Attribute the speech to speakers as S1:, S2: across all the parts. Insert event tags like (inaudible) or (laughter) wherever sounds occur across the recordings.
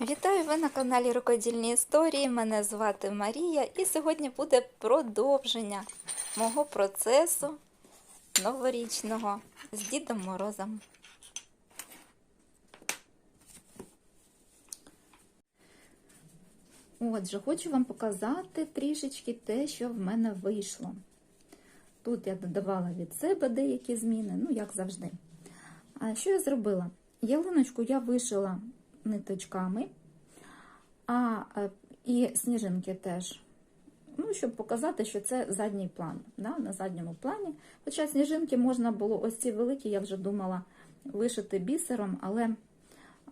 S1: Вітаю ви на каналі Рукодільні історії. Мене звати Марія, і сьогодні буде продовження мого процесу новорічного з Дідом Морозом. Отже, хочу вам показати трішечки те, що в мене вийшло. Тут я додавала від себе деякі зміни, ну, як завжди. А що я зробила? Ялиночку я вишила ниточками, а е, і сніжинки теж. Ну, щоб показати, що це задній план. Да, На задньому плані. Хоча сніжинки можна було, ось ці великі, я вже думала, вишити бісером, але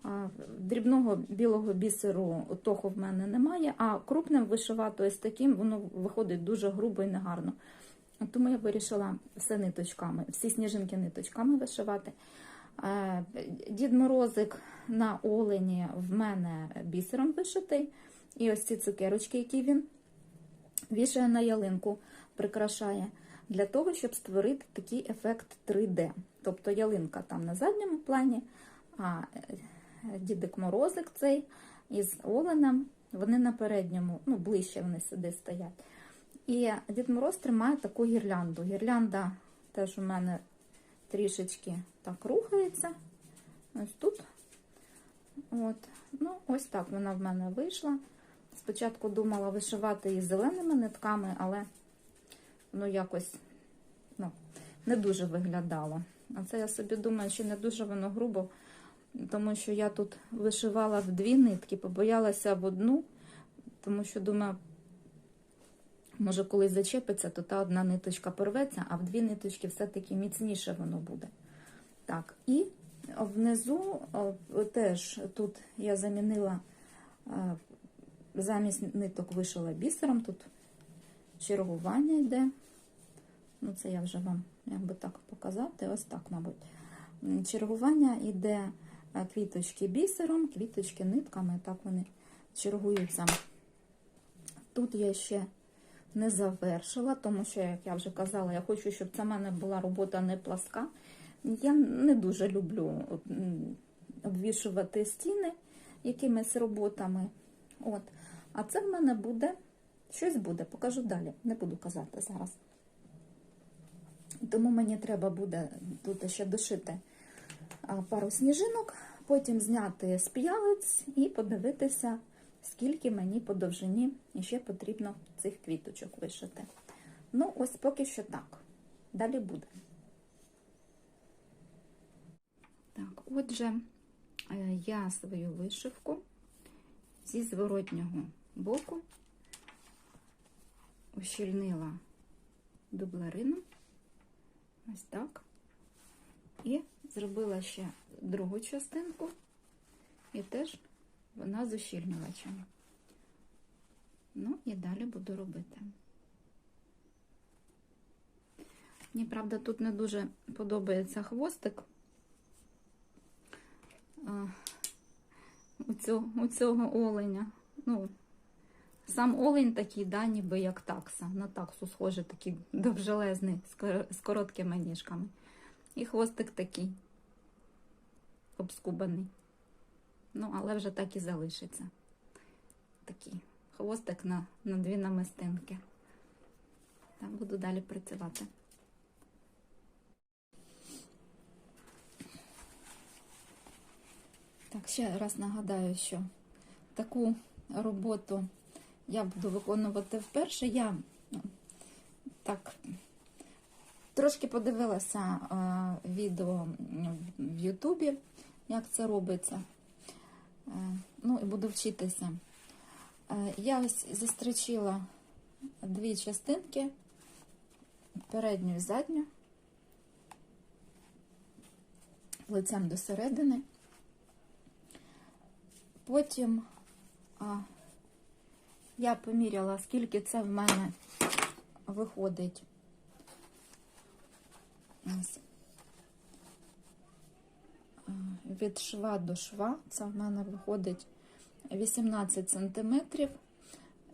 S1: а, дрібного білого бісеру того в мене немає, а крупним вишивати ось таким, воно виходить дуже грубо і негарно. Тому я вирішила все ниточками, всі сніжинки ниточками вишивати. Е, Дід Морозик на олені в мене бісером вишитий. І ось ці цукерочки, які він вішає на ялинку, прикрашає, для того, щоб створити такий ефект 3D. Тобто ялинка там на задньому плані, а дідик Морозик цей із оленем, вони на передньому, ну, ближче вони сюди стоять. І Дід Мороз тримає таку гірлянду. Гірлянда теж у мене трішечки так рухається. Ось тут. От. Ну, ось так вона в мене вийшла. Спочатку думала вишивати її зеленими нитками, але воно якось ну, не дуже виглядало. А це я собі думаю, що не дуже воно грубо, тому що я тут вишивала в дві нитки, побоялася в одну, тому що думаю, може, колись зачепиться, то та одна ниточка порветься, а в дві ниточки все-таки міцніше воно буде. Так, і внизу теж тут я замінила е, замість ниток вишила бісером, тут чергування йде. Ну, це я вже вам як би так показати, ось так, мабуть. Чергування йде е, квіточки бісером, квіточки нитками, так вони чергуються. Тут я ще не завершила, тому що, як я вже казала, я хочу, щоб це в мене була робота не пласка. Я не дуже люблю обвішувати стіни якимись роботами. От. А це в мене буде, щось буде, покажу далі, не буду казати зараз. Тому мені треба буде тут ще дошити пару сніжинок, потім зняти з п'ялиць і подивитися, скільки мені по довжині ще потрібно цих квіточок вишити. Ну, ось поки що так. Далі буде. Так, отже, я свою вишивку зі зворотнього боку ущільнила дублерину, ось так, і зробила ще другу частинку, і теж вона з ущільнювачем. Ну, і далі буду робити. Мені, правда, тут не дуже подобається хвостик. У цього, у цього оленя. Ну, Сам олень такий, да, ніби як такса. На таксу схожий, такий довжелезний, з короткими ніжками. І хвостик такий обскубаний. Ну, але вже так і залишиться. Такий хвостик на, на дві намистинки. Так, буду далі працювати. Так, ще раз нагадаю, що таку роботу я буду виконувати вперше. Я ну, так трошки подивилася а, відео в Ютубі, як це робиться. А, ну і буду вчитися. Я ось зустрічила дві частинки, передню і задню, лицем до середини. Потім а, я поміряла, скільки це в мене виходить ось, від шва до шва. Це в мене виходить 18 сантиметрів.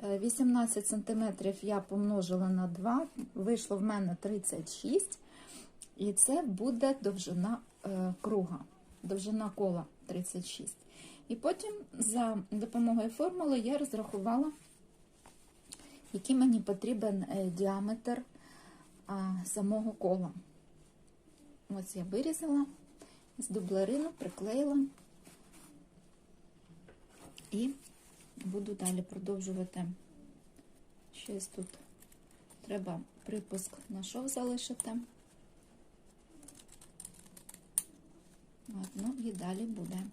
S1: 18 сантиметрів я помножила на 2, вийшло в мене 36, і це буде довжина е, круга, довжина кола 36. І потім за допомогою формули я розрахувала, який мені потрібен е, діаметр самого кола. Ось я вирізала з дублерину, приклеїла і буду далі продовжувати. Щось тут треба припуск на шов залишити. Ну і далі буде.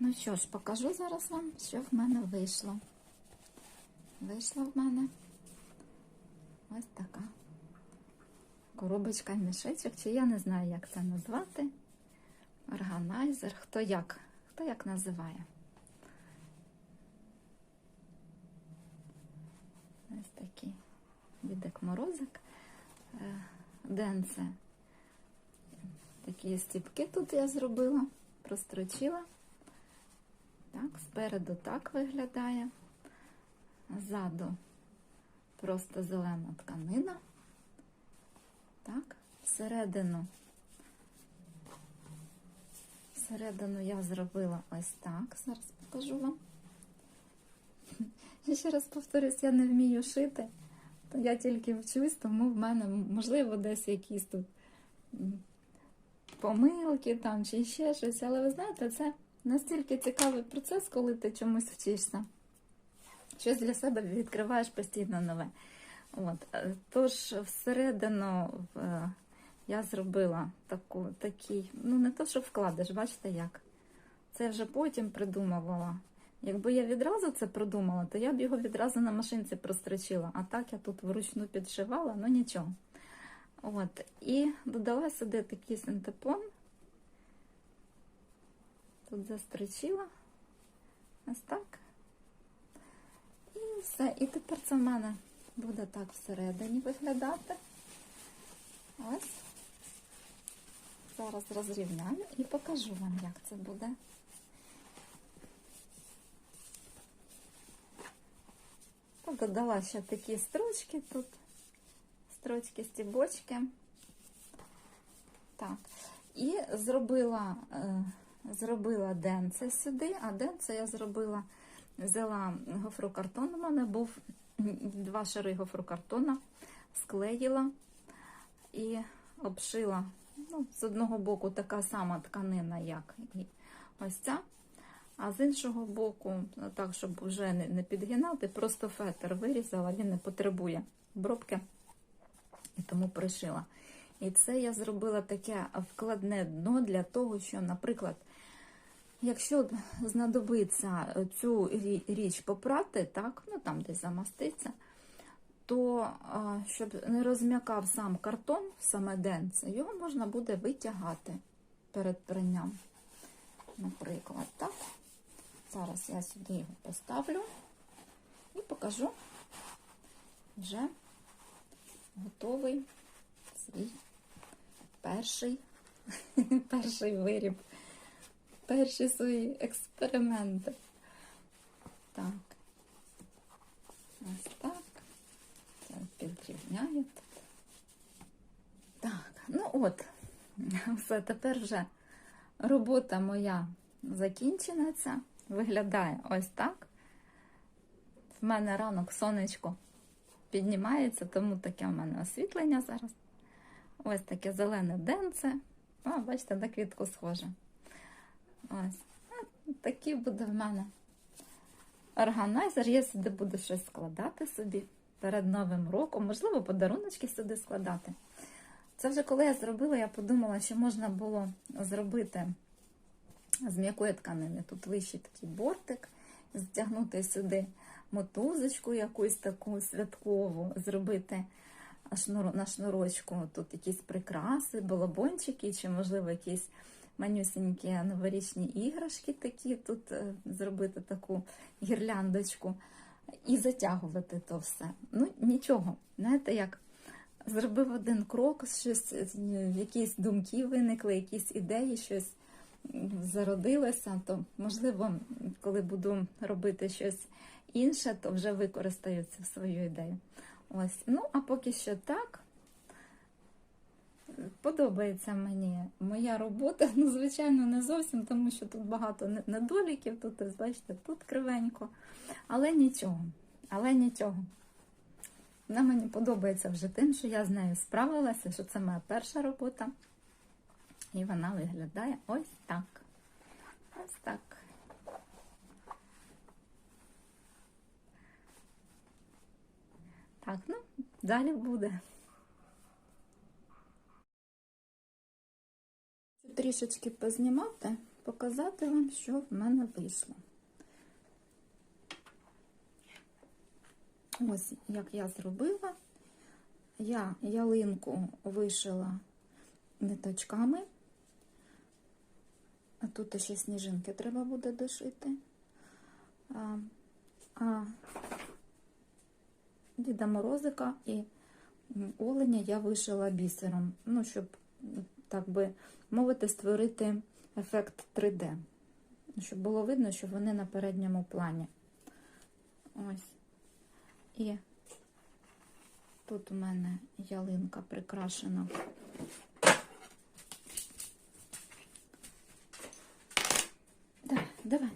S1: Ну що ж, покажу зараз вам, що в мене вийшло. Вийшла в мене ось така коробочка мішечок, чи я не знаю, як це назвати. Органайзер, хто як, хто як називає. Ось такий відик морозик. Е, Денце. Такі стіпки тут я зробила, прострочила. Так, спереду так виглядає. Ззаду просто зелена тканина. Всередину. Всередину я зробила ось так. Зараз покажу вам. (laughs) Я ще раз повторюсь, я не вмію шити. То я тільки вчусь, тому в мене, можливо, десь якісь тут помилки там чи ще щось. Але ви знаєте, це настільки цікавий процес, коли ти чомусь вчишся. Щось для себе відкриваєш постійно нове. От, е, тож всередину е, я зробила таку, такий, ну не то, що вкладиш, бачите як. Це вже потім придумувала. Якби я відразу це придумала, то я б його відразу на машинці прострочила. А так я тут вручну підшивала, ну нічого. От, і додала сюди такий синтепон. Тут застрочила. Ось так. І все. І тепер це в мене буде так всередині виглядати. Ось. Зараз розрівняю і покажу вам, як це буде. Додала ще такі строчки тут, строчки, стібочки. Так. І зробила, е, зробила денце сюди, а денце я зробила, взяла гофрокартон, у мене був два шари гофрокартона, склеїла і обшила. Ну, з одного боку така сама тканина, як і ось ця. А з іншого боку, так, щоб вже не, підгинати, просто фетр вирізала, він не потребує обробки, і тому пришила. І це я зробила таке вкладне дно для того, що, наприклад, якщо знадобиться цю річ попрати, так, ну там десь замаститься, то щоб не розм'якав сам картон, саме денце, його можна буде витягати перед пранням. Наприклад, так. Зараз я сюди його поставлю і покажу вже готовий свій перший, (laughs) перший виріб, перші свої експерименти. Так, ось так. Підрівняю. Так, ну от, (laughs) все, тепер вже робота моя закінчена ця. Виглядає ось так. В мене ранок сонечко піднімається, тому таке в мене освітлення зараз. Ось таке зелене денце. О, бачите, на квітку схоже. Ось. Такий буде в мене органайзер. Я сюди буду щось складати собі перед Новим роком. Можливо, подаруночки сюди складати. Це вже коли я зробила, я подумала, що можна було зробити з м'якої тканини. Тут вищий такий бортик, затягнути сюди мотузочку якусь таку святкову, зробити на шнурочку тут якісь прикраси, балабончики, чи, можливо, якісь манюсенькі новорічні іграшки такі, тут е, зробити таку гірляндочку і затягувати то все. Ну, нічого, знаєте, як зробив один крок, щось, якісь думки виникли, якісь ідеї, щось зародилося, то можливо, коли буду робити щось інше, то вже використаю цю свою ідею. Ось, ну а поки що так. Подобається мені моя робота. Ну, звичайно, не зовсім, тому що тут багато недоліків, тут, бачите, тут кривенько. Але нічого, але нічого. Вона мені подобається вже тим, що я з нею справилася, що це моя перша робота. І вона виглядає ось так. Ось так. Так, ну, далі буде. Трішечки познімати, показати вам, що в мене вийшло. Ось як я зробила. Я ялинку вишила ниточками. А тут ще сніжинки треба буде дошити. А, а Діда Морозика і оленя я вишила бісером. Ну, щоб, так би мовити, створити ефект 3D. Щоб було видно, що вони на передньому плані. Ось. І тут у мене ялинка прикрашена. Давай, давай.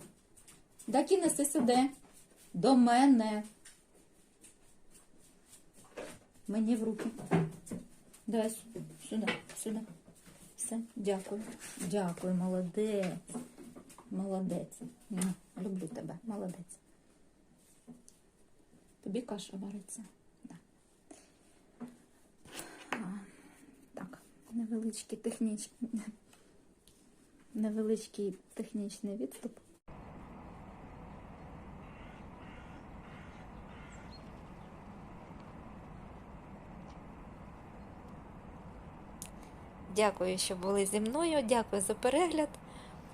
S1: Да кинеси сюди. До мене. Мені в руки. Давай сю- сюди, сюди. Все, дякую. Дякую, молодець. Молодець. Люблю тебе, молодець. Тобі каша вариться. Да. Так, невеличкий технічний, (laughs) невеличкий технічний відступ.
S2: Дякую, що були зі мною. Дякую за перегляд.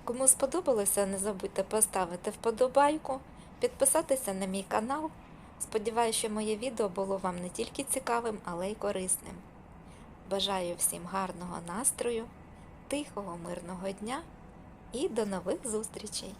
S2: Кому сподобалося, не забудьте поставити вподобайку, підписатися на мій канал. Сподіваюся, що моє відео було вам не тільки цікавим, але й корисним. Бажаю всім гарного настрою, тихого, мирного дня і до нових зустрічей!